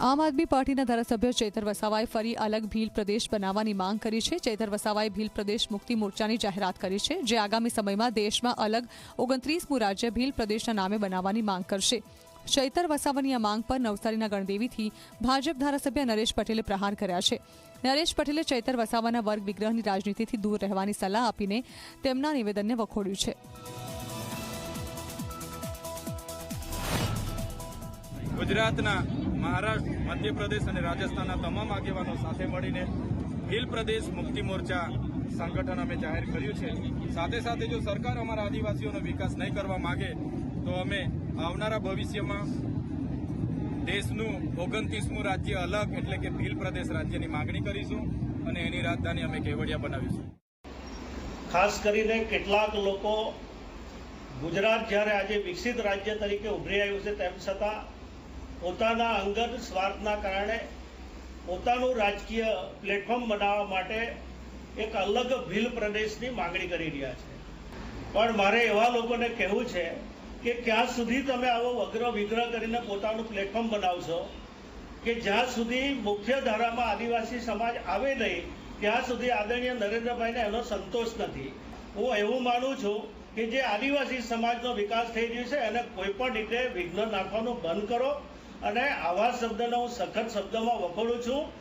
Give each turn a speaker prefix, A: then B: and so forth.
A: આમ આદમી પાર્ટીના ધારાસભ્ય ચેતર વસાવાએ ફરી અલગ ભીલ પ્રદેશ બનાવવાની માંગ કરી છે. ચેતર વસાવાએ ભીલ પ્રદેશ મુક્તિ મોરચાની જાહેરાત કરી છે, જે આગામી સમયમાં દેશમાં અલગ ઓગણત્રીસમું રાજ્ય ભીલ પ્રદેશના નામે બનાવવાની માંગ કરશે. ચૈતર વસાવાની આ માંગ પર નવસારીના ગણદેવીથી ભાજપ ધારાસભ્ય નરેશ પટેલે પ્રહાર કર્યા છે. નરેશ પટેલે ચૈતર વસાવાના વર્ગ વિગ્રહની રાજનીતિથી દૂર રહેવાની સલાહ આપીને તેમના નિવેદનને વખોડ્યું છે.
B: ગુજરાતના મહારાષ્ટ્ર, મધ્યપ્રદેશ અને રાજસ્થાનના તમામ આગેવાનો સાથે મળીને ભીલ પ્રદેશ મુક્તિ મોરચા સંગઠન અમે જાહેર કર્યું છે. સાથે સાથે જો સરકાર અમારા આદિવાસીઓનો વિકાસ નહીં કરવા માંગે, તો અમે આવનારા ભવિષ્યમાં દેશનું ઓગણત્રીસમું રાજ્ય અલગ એટલે કે ભીલ પ્રદેશ રાજ્યની માંગણી કરીશું અને એની રાજધાની અમે કેવડિયા બનાવીશું.
C: ખાસ કરીને કેટલાક લોકો ગુજરાત જ્યારે આજે વિકસિત રાજ્ય તરીકે ઉભરી આવ્યું છે, તેમ છતાં પોતાના અંગત સ્વાર્થના કારણે પોતાનું રાજકીય પ્લેટફોર્મ બનાવવા માટે એક અલગ ભીલ પ્રદેશની માંગણી કરી રહ્યા છે. પણ મારે એવા લોકોને કહેવું છે કે ક્યાં સુધી તમે આવો વગ્ર વિગ્રહ કરીને પોતાનું પ્લેટફોર્મ બનાવશો કે જ્યાં સુધી મુખ્ય ધારામાં આદિવાસી સમાજ આવે નહીં, ત્યાં સુધી આદરણીય નરેન્દ્રભાઈને એનો સંતોષ નથી. હું એવું માનું છું કે જે આદિવાસી સમાજનો વિકાસ થઈ રહ્યો છે, એને કોઈ પણ રીતે વિઘ્ન નાખવાનું બંધ કરો. અને આવા શબ્દનો હું સખત શબ્દમાં વખોડું છું.